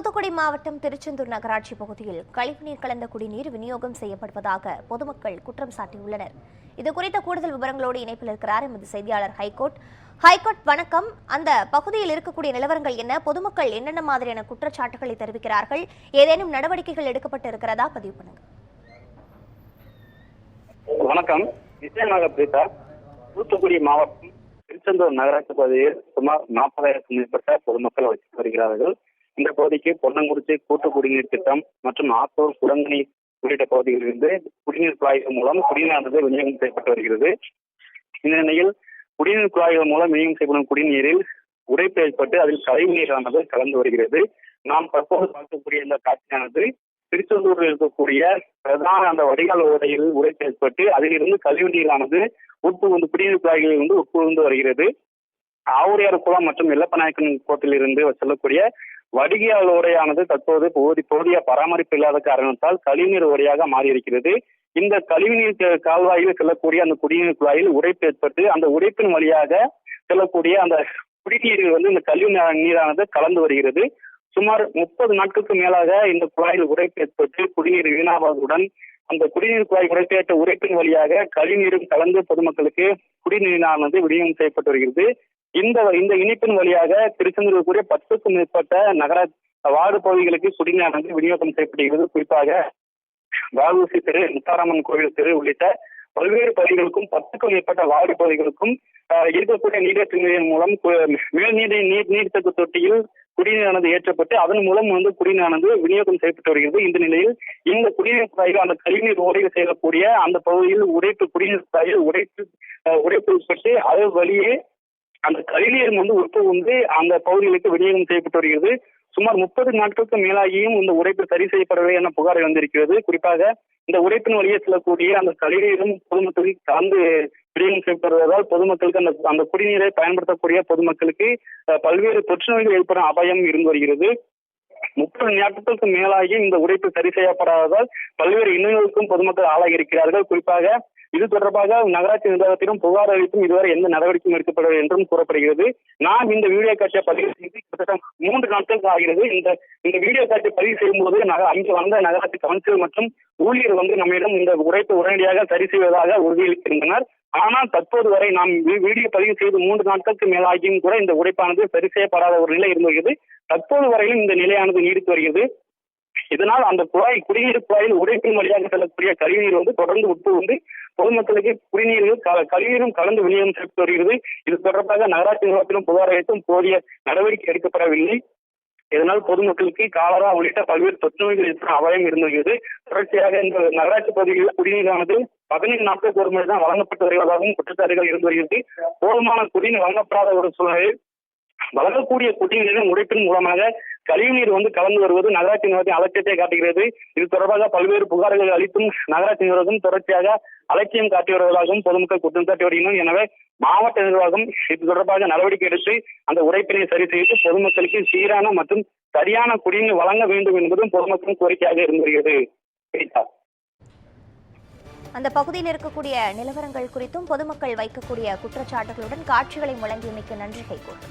தூத்துக்குடி மாவட்டம் திருச்செந்தூர் நகராட்சி பகுதியில் கழிவுநீர் கலந்த குடிநீர் விநியோகம் செய்யப்படுவதாக பொதுமக்கள் குற்றம் சாட்டியுள்ளனர். இது குறித்த கூடுதல் விவரங்களோடு இணைப்பில் இருக்கிறார் எமது செய்தியாளர் ஹைகோர்ட். ஹைகோர்ட் வணக்கம். அந்த பகுதியில் இருக்கக்கூடிய நிலவரங்கள் என்ன? பொதுமக்கள் என்னென்ன மாதிரியான குற்றச்சாட்டுகளை தெரிவிக்கிறார்கள்? ஏதேனும் நடவடிக்கைகள் எடுக்கப்பட்டு இருக்கிறதா பதிவு பண்ணுங்க. வணக்கம். நிச்சயமாக பிரீதா தூத்துக்குடி மாவட்டம் திருச்செந்தூர் நகராட்சி பகுதியில் சுமார் நாற்பதாயிரத்துக்கும் மேற்பட்ட பொதுமக்கள் வசித்து வருகிறார்கள். இந்த பகுதிக்கு பொன்னங்குறிச்சி கூட்டு குடிநீர் திட்டம் மற்றும் ஆத்தூர் குடங்கனி உள்ளிட்ட பகுதிகளிலிருந்து குடிநீர் குழாய்கள் மூலம் குடிநீரானது விநியோகம் செய்யப்பட்டு வருகிறது. இந்த நிலையில் குடிநீர் குழாய்கள் மூலம் விநியோகம் செய்யப்படும் குடிநீரில் உடைப்பு ஏற்பட்டு அதில் கழிவு நீரானது கலந்து வருகிறது. நாம் தற்போது பார்க்கக்கூடிய இந்த காட்சியானது திருச்செந்தூரில் இருக்கக்கூடிய பிரதான அந்த வடிகால் ஓடையில் உடைப்பு ஏற்பட்டு அதிலிருந்து கழிவு நீரானது உட்புகுந்து குடிநீர் குழாய்களில் வந்து உட்புகுந்து வருகிறது. ஆவுடையார் குளம் மற்றும் இல்லப்பநாயக்கன் கோட்டிலிருந்து செல்லக்கூடிய வடிகியால் ஓடையானது தற்போது போதி போதிய பராமரிப்பு இல்லாத காரணத்தால் கழிவுநீர் ஓடையாக மாறியிருக்கிறது. இந்த கழிவுநீர் கால்வாயில் செல்லக்கூடிய அந்த குடிநீர் குழாயில் உடைப்பு ஏற்பட்டு அந்த உடைப்பின் வழியாக செல்லக்கூடிய அந்த குடிநீரில் வந்து இந்த கழிவு நீரானது கலந்து வருகிறது. சுமார் முப்பது நாட்களுக்கு மேலாக இந்த குழாயில் உடைப்பு ஏற்பட்டு குடிநீர் வீணாவதுடன் அந்த குடிநீர் குழாய் உடைப்பேற்ற உடைப்பின் வழியாக கழிவுநீரும் கலந்து பொதுமக்களுக்கு குடிநீரானது விநியோகம் செய்யப்பட்டு வருகிறது. இந்த இந்த இணைப்பின் வழியாக திருச்செந்தூர் கூடிய பத்துக்கும் மேற்பட்ட நகர வார்டு பகுதிகளுக்கு குடிநீரானது விநியோகம் செய்யப்படுகிறது. குறிப்பாக வஉசி தெரு முத்தாராமன் கோவில் தெரு உள்ளிட்ட பல்வேறு பகுதிகளுக்கும் பத்துக்கும் மேற்பட்ட வார்டு பகுதிகளுக்கும் ஆஹ், இருக்கக்கூடிய நீரேற்று நிலையம் மூலம் மேல் மேல்நீர் நீர் நீர்த்தக்கு தொட்டியில் குடிநீரானது ஏற்றப்பட்டு அதன் மூலம் வந்து குடிநீரானது விநியோகம் செய்யப்பட்டு வருகிறது. இந்த நிலையில் இந்த குடிநீர் குழாயில் அந்த கழிவுநீர் ஓடையில் செய்யக்கூடிய அந்த பகுதியில் உடைப்பு குடிநீர் குழாயில் உடைப்பு உடைப்பு உட்பட்டு அது வழியே அந்த கழிவுநீர் வந்து உப்பு வந்து அந்த பகுதிகளுக்கு விநியோகம் செய்யப்பட்டு வருகிறது. சுமார் முப்பது நாட்களுக்கு மேலாகியும் இந்த உடைப்பு சரி செய்யப்படவில்லை என புகார் வந்திருக்கிறது. குறிப்பாக இந்த உடைப்பின் வழியே செல்லக்கூடிய அந்த கழிவுகளும் பொதுமக்களுக்கு கலந்து விநியோகம் செய்யப்படுவதால் பொதுமக்களுக்கு அந்த அந்த குடிநீரை பயன்படுத்தக்கூடிய பொதுமக்களுக்கு பல்வேறு தொற்று நோய்கள் ஏற்படும் அபாயம் இருந்து வருகிறது. முப்பது நாட்களுக்கு மேலாகி இந்த உடைப்பு சரி செய்யப்படாததால் பல்வேறு இன்னல்களுக்கும் பொதுமக்கள் ஆளாகி இருக்கிறார்கள் குறிப்பாக இது தொடர்பாக நகராட்சி நிர்வாகத்திடம் புகார் அளித்தும் இதுவரை எந்த நடவடிக்கையும் எடுக்கப்படவில்லை என்றும் கூறப்படுகிறது. நாம் இந்த வீடியோ காட்சியை பதிவு செய்து கிட்டத்தட்ட மூன்று நாட்களுக்கு ஆகிறது. இந்த இந்த வீடியோ காட்சியை பதிவு செய்யும் போது அங்கு வந்த நகராட்சி கவுன்சில் மற்றும் ஊழியர் வந்து நம்மிடம் இந்த உடைப்பு உடனடியாக சரி செய்வதாக உறுதியளித்திருந்தனர். ஆனால் தற்போது வரை நாம் வீடியோ பதிவு செய்து மூன்று நாட்களுக்கு மேலாகியும் கூட இந்த உடைப்பானது சரி செய்யப்படாத ஒரு நிலை இருந்து வருகிறது. தற்போது வரையிலும் இந்த நிலையானது நீடித்து வருகிறது. இதனால் அந்த குழாய் குடிநீர் குழாயில் உடைப்பின் வழியாக செல்லக்கூடிய கழிவுநீர் வந்து தொடர்ந்து உட்புகுந்து பொதுமக்களுக்கு குடிநீரும் கழிவுநீரும் கலந்து விநியோகம் செய்யப்பட்டு வருகிறது. இது தொடர்பாக நகராட்சி நிர்வாகத்திலும் புகார் போதிய நடவடிக்கை எடுக்கப்படவில்லை. இதனால் பொதுமக்களுக்கு காலரா உள்ளிட்ட பல்வேறு தொற்று நோய்கள் அபாயம் இருந்து வருகிறது. தொடர்ச்சியாக இந்த நகராட்சி பகுதிகளில் குடிநீரானது பதினைந்து நாட்களுக்கு ஒரு முறை தான் வழங்கப்பட்டு வருவதாகவும் குற்றச்சாட்டுகள் இருந்து வருகிறது. போதுமான குடிநீர் வழங்கப்படாத ஒரு சூழ்நிலையில் வழங்கக்கூடிய குடிநீரின் உடைப்பின் மூலமாக கழிவுநீர் வந்து கலந்து வருவது நகராட்சி நிர்வாகத்தின் அலட்சியத்தை காட்டுகிறது. இது தொடர்பாக பல்வேறு புகார்கள் அளித்தும் நகராட்சி நிர்வாகம் தொடர்ச்சியாக அலட்சியம் காட்டி வருவதாகவும் பொதுமக்கள் குற்றம் சாட்டி வருகின்றனர். எனவே மாவட்ட நிர்வாகம் இது தொடர்பாக நடவடிக்கை எடுத்து அந்த உடைப்பினை சரி செய்து பொதுமக்களுக்கு சீரான மற்றும் சரியான குடிநீர் வழங்க வேண்டும் என்பதும் பொதுமக்களின் கோரிக்கையாக இருந்து வருகிறது. அந்த பகுதியில் இருக்கக்கூடிய நிலவரங்கள் குறித்தும் பொதுமக்கள் வைக்கக்கூடிய குற்றச்சாட்டுகளுடன் காட்சிகளை வழங்கியமைக்கு நன்றி ஹைகோர்ட்.